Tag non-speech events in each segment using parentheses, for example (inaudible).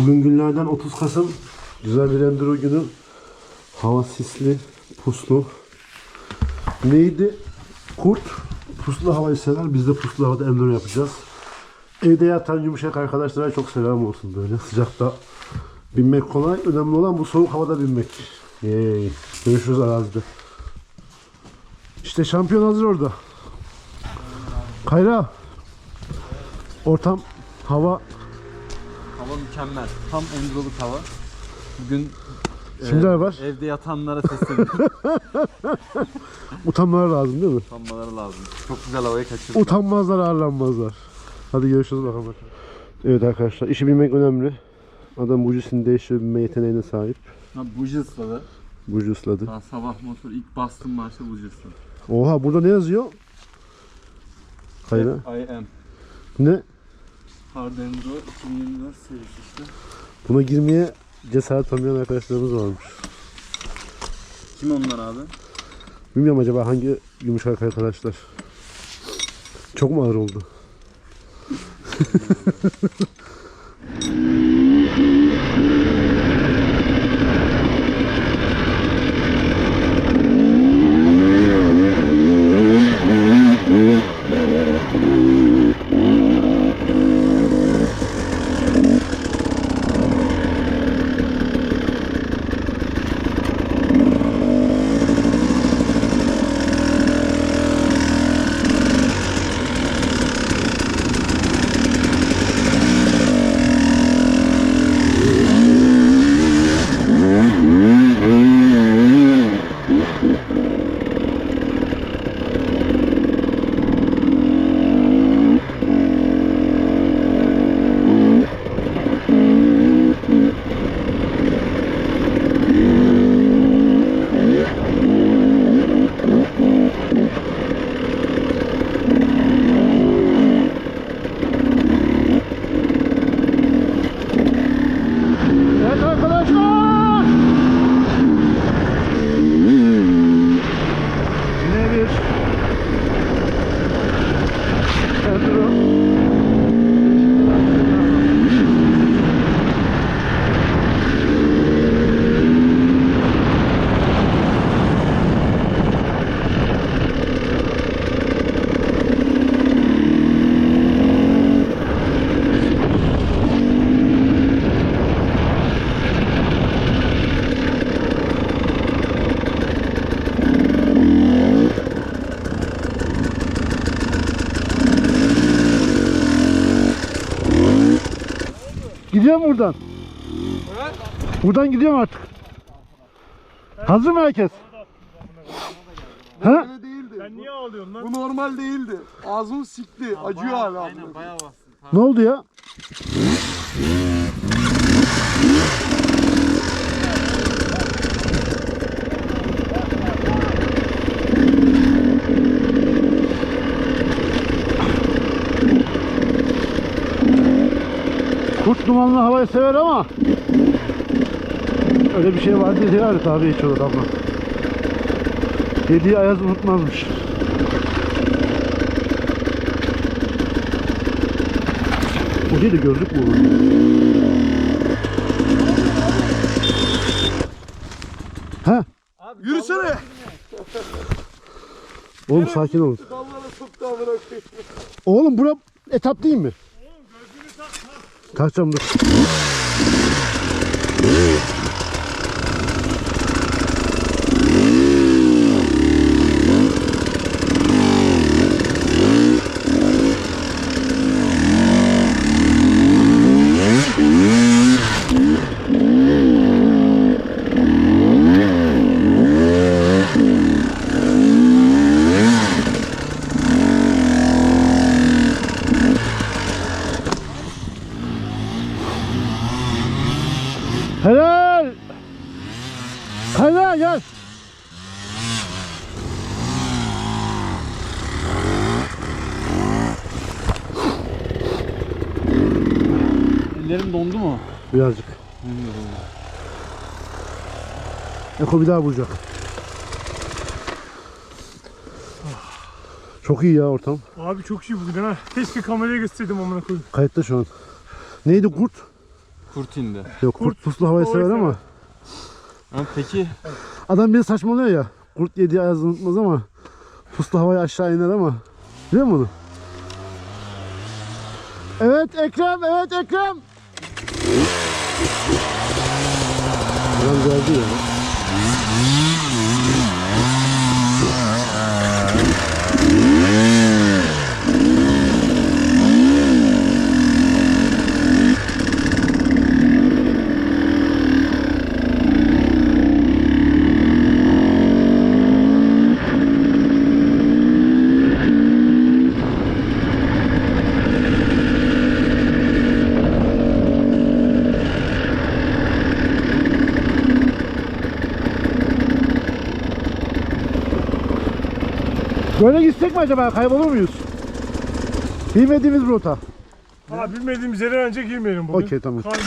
Bugün günlerden 30 Kasım. Güzel bir enduro günü. Hava sisli, puslu. Neydi? Kurt puslu havayı sever. Biz de puslu havada enduro yapacağız. Evde yatan yumuşak arkadaşlara çok selam olsun böyle. Sıcakta binmek kolay. Önemli olan bu soğuk havada binmek. Yay. Görüşürüz arazide. İşte şampiyon hazır orada. Kayra. Ortam, hava Hava mükemmel. Tam endroluk hava. Bugün Kimler var? evde yatanlara sesleniyorum. (laughs) (laughs) utanmaları lazım değil mi? Utanmaları lazım. Çok güzel havayı kaçırdılar. Utanmazlar, ağırlanmazlar. Hadi görüşürüz bakalım. Evet arkadaşlar, işi bilmek önemli. Adam bucusunu değiştiriyor, bilme yeteneğine sahip. Ha, buji ısladı. Bucu ısladı. Ben sabah motor ilk bastım marşa buji ısladı. Oha, burada ne yazıyor? Kayra. I am. Ne? Hard Enduro 2024 serisi işte. Buna girmeye cesaret olmayan arkadaşlarımız varmış. Kim onlar abi? Bilmiyorum acaba hangi yumuşak arkadaşlar. Çok mu ağır oldu? (laughs) Gidiyorum buradan. Buradan gidiyorum artık. Hazır mı herkes? Ha? Değildi. Sen niye ağlıyorsun lan? Bu normal değildi. Ağzım sikti. Acıyor hala. Aynen bayağı bastım. Ne oldu ya? Dumanlı havayı sever ama öyle bir şey var diye Halit abi hiç o adamla. Dediği ayaz unutmazmış. O değil de gözlük mü? Ha? Yürüsene. Oğlum sakin olun. Oğlum bura etap değil mi? Takacağım dur. Helal! Kayra gel. Ellerim dondu mu? Birazcık. Eko bir daha vuracak. Çok iyi ya ortam. Abi çok iyi bugün ha. Keşke kameraya gösterseydim amına koyayım. Kayıtta şu an. Neydi kurt? Kurt indi. Yok kurt puslu havayı sever ama Ha, peki adam bir saçmalıyor ya. Kurt yediği ağzını unutmaz ama puslu havayı aşağı iner ama. Biliyor musun onu? Evet Ekrem, evet Ekrem. Biraz geldi ya. Böyle gitsek mi acaba? Kaybolur muyuz? Bilmediğimiz rota. Ha bilmediğimiz yere önce girmeyelim bugün. Okey tamam. Kaybolur.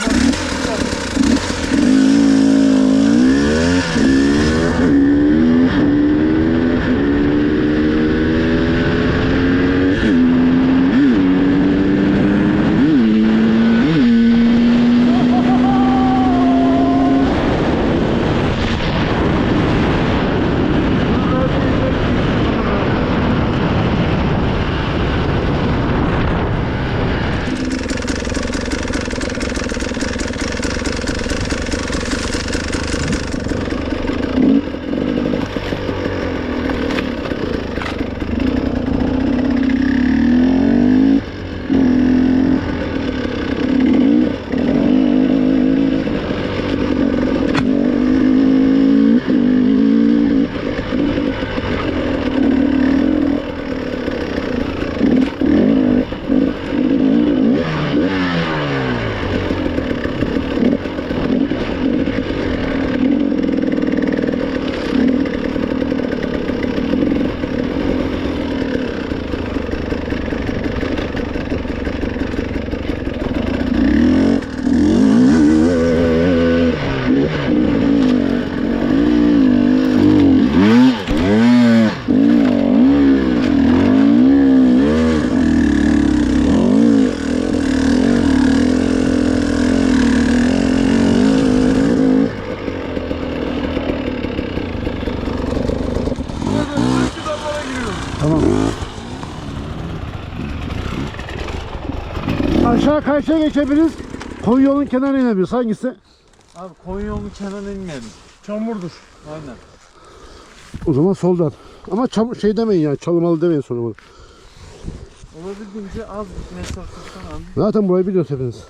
Aşağı karşıya geçebiliriz. Koyu yolun kenarına inebiliriz. Hangisi? abi Konya yolunun kenarına inmeyelim. Çamurdur. Aynen. O zaman soldan. Ama çam şey demeyin ya. Çalımalı demeyin sonra bunu. Olabildiğince az çalışırsan abi. Zaten burayı biliyorsunuz hepiniz.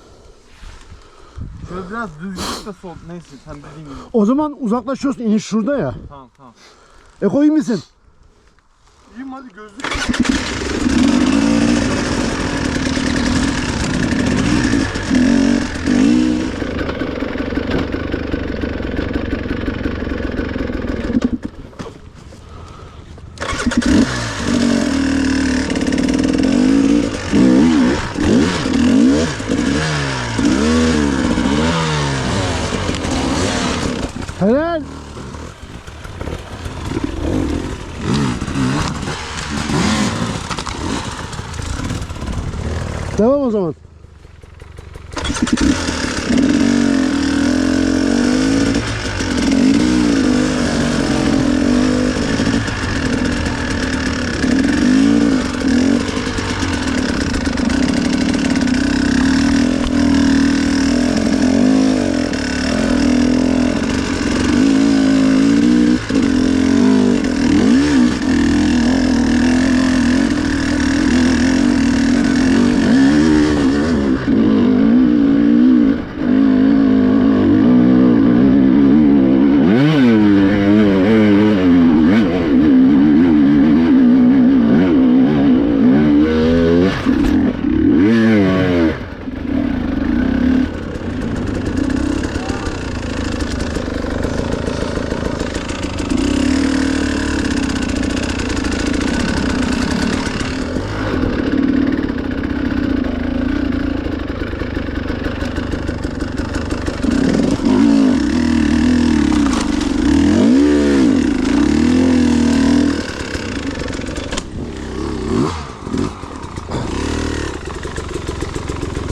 Şöyle biraz düz gidip de sol. Neyse sen dediğin gibi. O zaman uzaklaşıyorsun. İniş şurada ya. Tamam tamam. Eko iyi misin? İyiyim hadi gözlük.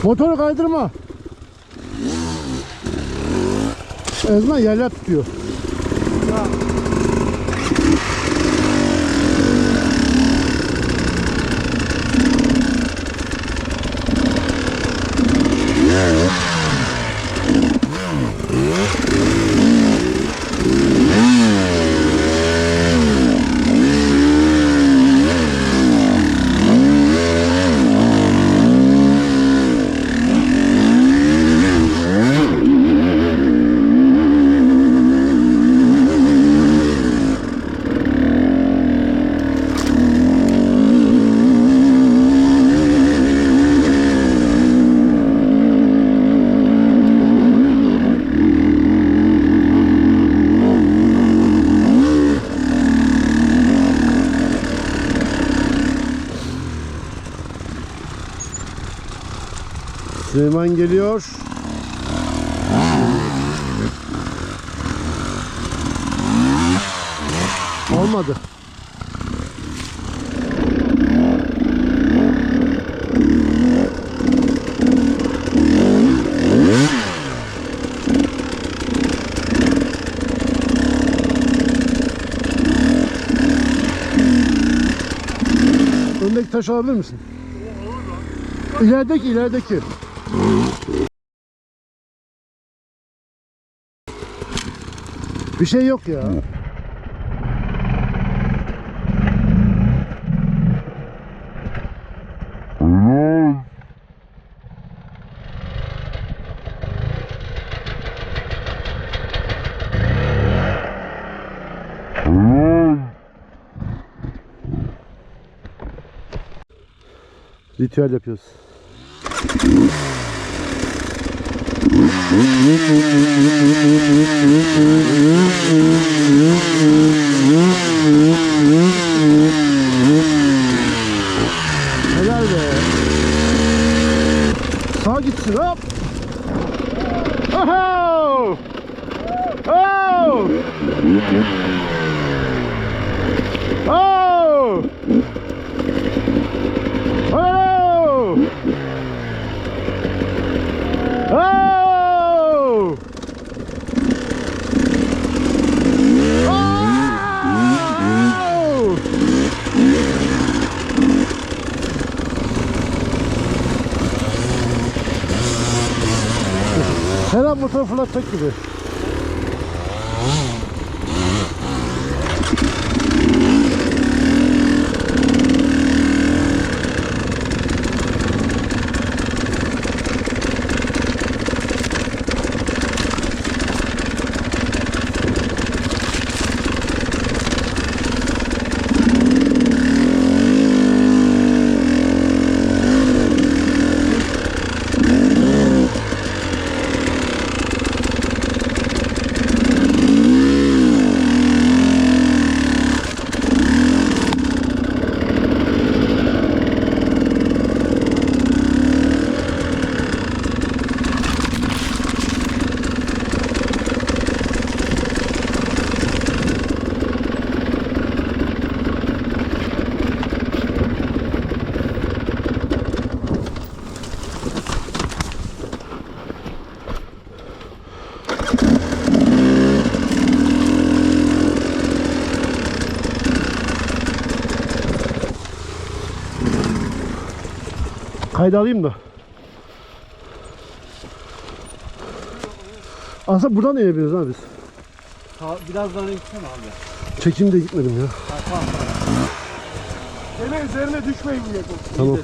Motoru kaydırma. Ezma yerler tutuyor. Süleyman geliyor. Olmadı. Öndeki taş alabilir misin? İlerideki, ilerideki. Bir şey yok ya. Ritüel yapıyoruz. Helal be. Sağ gitsin hop. Oho! Oh! Oh! Oh! Oh! Her an motor fırlatacak gibi. Kayda alayım da. Aslında buradan da inebiliriz ha biz. Biraz daha gitsene abi. Çekim de gitmedim ya. Gene üzerine düşmeyin diye korkuyorum. Tamam.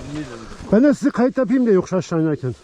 Ben de sizi kayıt yapayım diye yokuş aşağı inerken.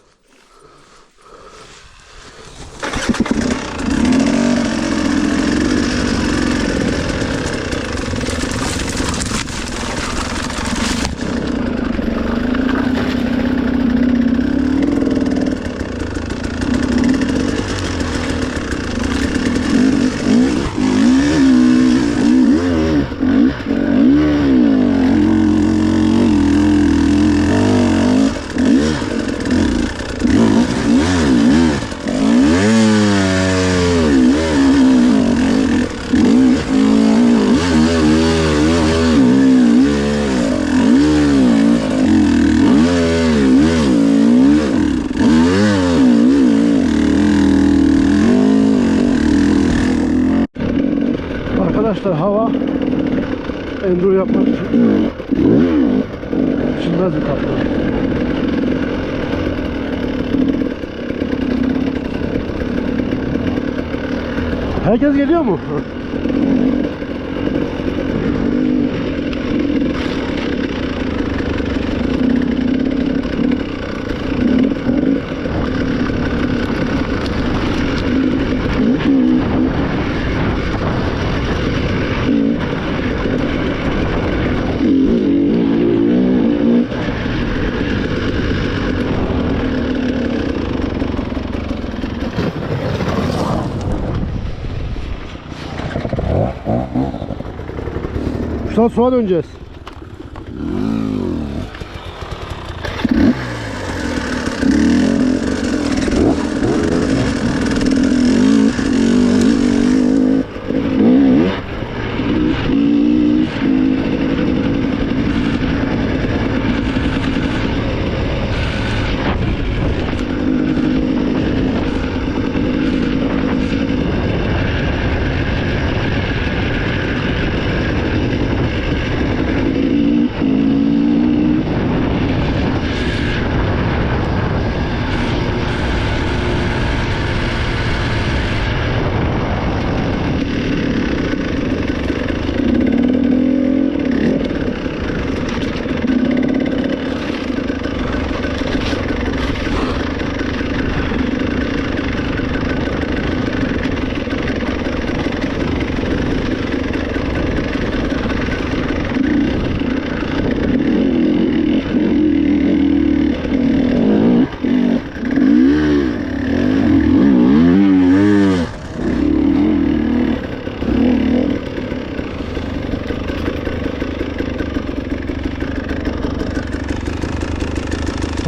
Arkadaşlar hava enduro yapmak için düşünmez bir tatlı. Herkes geliyor mu? An sola döneceğiz.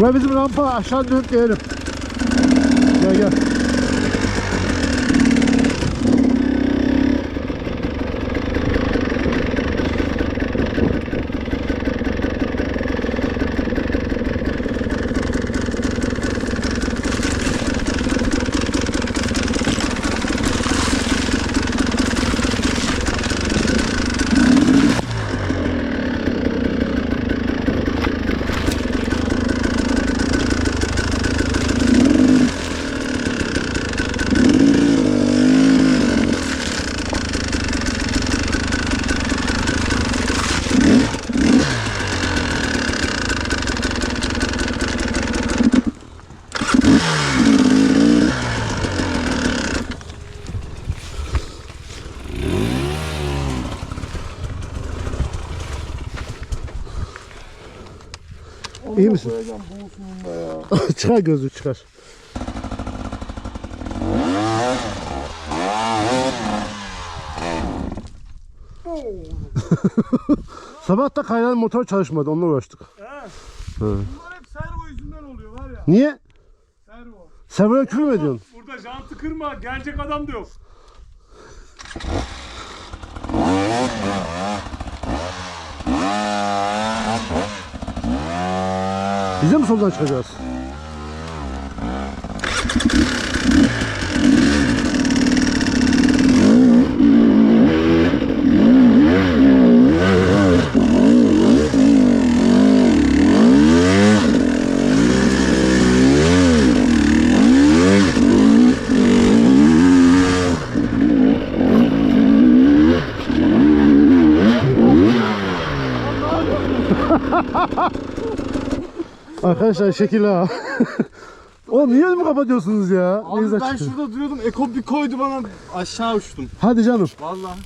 Bura bizim rampa aşağı dönüp gelelim. Gel gel. İyi misin? Koyacağım (laughs) ya. çıkar gözlüğü çıkar. (laughs) Sabah da kaynayan motor çalışmadı onunla uğraştık. He. Bunlar hep servo yüzünden oluyor var ya. Niye? Servo. Böyle küfür mü ediyorsun? Burada jantı kırma. Gelecek adam da yok. (laughs) Biz de mi soldan çıkacağız? Arkadaşlar şekil ha. (laughs) Oğlum niye mi kapatıyorsunuz ya? Abi güzel ben çıkıyor. şurada duruyordum. Eko bir koydu bana aşağı uçtum. Hadi canım. Vallahi.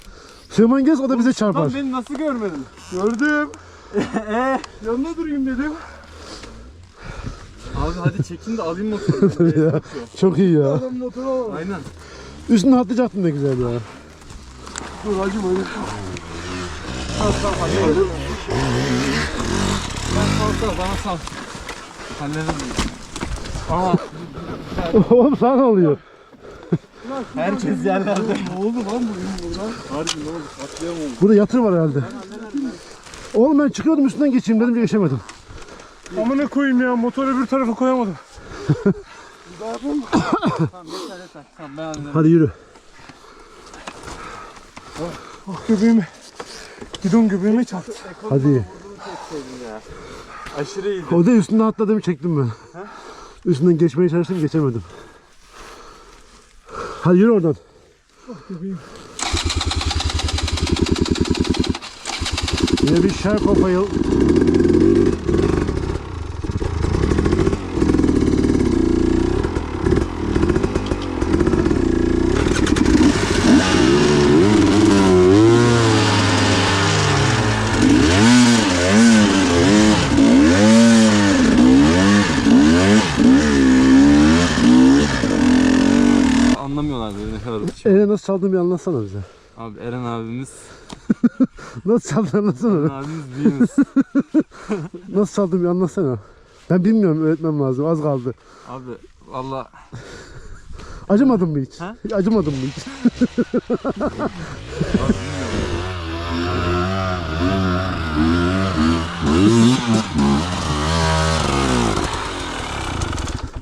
Süleyman Gez o da bize çarpar. Lan beni nasıl görmedin? Gördüm. (laughs) Eee? Yanında durayım dedim. Abi hadi çekin de alayım motoru. (laughs) ya. Çok iyi ya. Adam motoru alalım. Aynen. Üstüne atlayacaktın ne güzel ya. Dur hacı böyle. Ben sal sal bana sal. Hallederim. Aa (laughs) Oğlum sana ne oluyor? herkes yerlerde. Ne oldu lan bu buradan? Harbi ne oldu? Atlayamam. Burada yatır var herhalde. Oğlum ben çıkıyordum üstünden geçeyim dedim geçemedim. Amına koyayım ya motoru öbür tarafa koyamadım. Tamam yeter yeter. Tamam ben hallederim. Hadi yürü. Ah göbeğime. Gidon göbeğime çarptı. Hadi. Aşırı iyiydi. O da üstünden atladığımı çektim ben. Üstünden geçmeye çalıştım geçemedim. Hadi yürü oradan. Göbeğim. Yine bir Sherpa fail. Nasıl çaldığını bir anlatsana bize. Abi Eren abimiz, (laughs) Nasıl çaldığını anlatsana. Eren abimiz büyüğümüz. (laughs) Nasıl çaldığını bir anlatsana. Ben bilmiyorum öğretmem lazım az kaldı. Abi valla Acımadın mı hiç? Ha? Acımadın mı hiç? (laughs)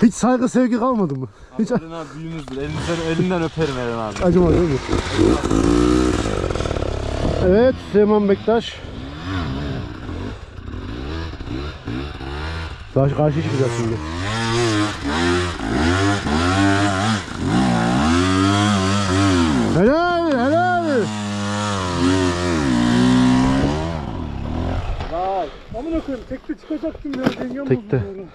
Hiç saygı sevgi kalmadı mı? Hiç Eren abi büyüğümüzdür. Elinden, elinden öperim Eren abi. acımadı değil mi? Evet Süleyman Bektaş. Karşı karşı çıkacağız şimdi. Helal helal. Amına koyayım tekte çıkacaktım ya dengem Tekte. bozuldu orada.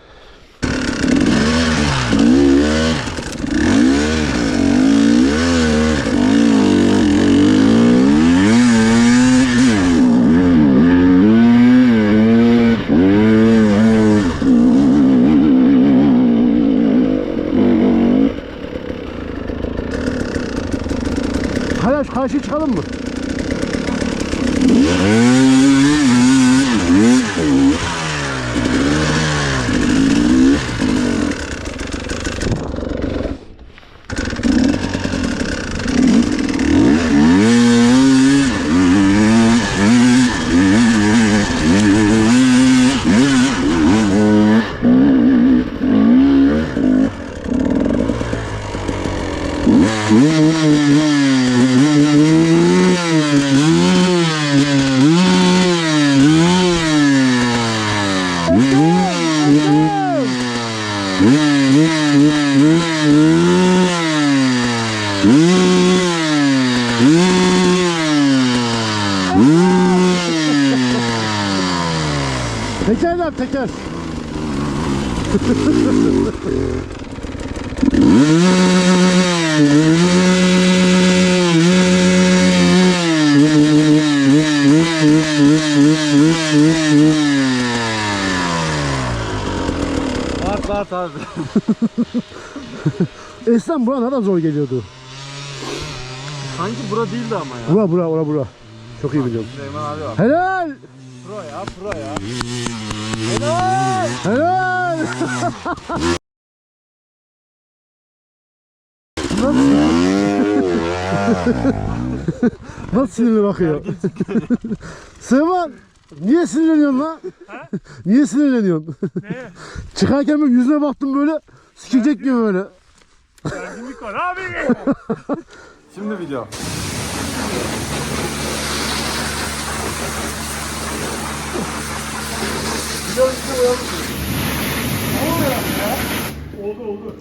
Hala şu karşıya çıkalım mı? Teker yap teker. (laughs) Var var abi. Esen bura nereden zor geliyordu? Sanki bura değildi ama ya. Bura bura bura bura. Çok iyi biliyorum. Süleyman abi var. Helal. Pro ya pro ya. Helal. (laughs) Nasıl sinirli bakıyor? Süleyman (laughs) niye sinirleniyorsun lan? niye sinirleniyorsun? Ne? (laughs) Çıkarken böyle yüzüne baktım böyle sikecek gibi böyle. Gerginlik var abi. (laughs) Şimdi video. oldu oldu.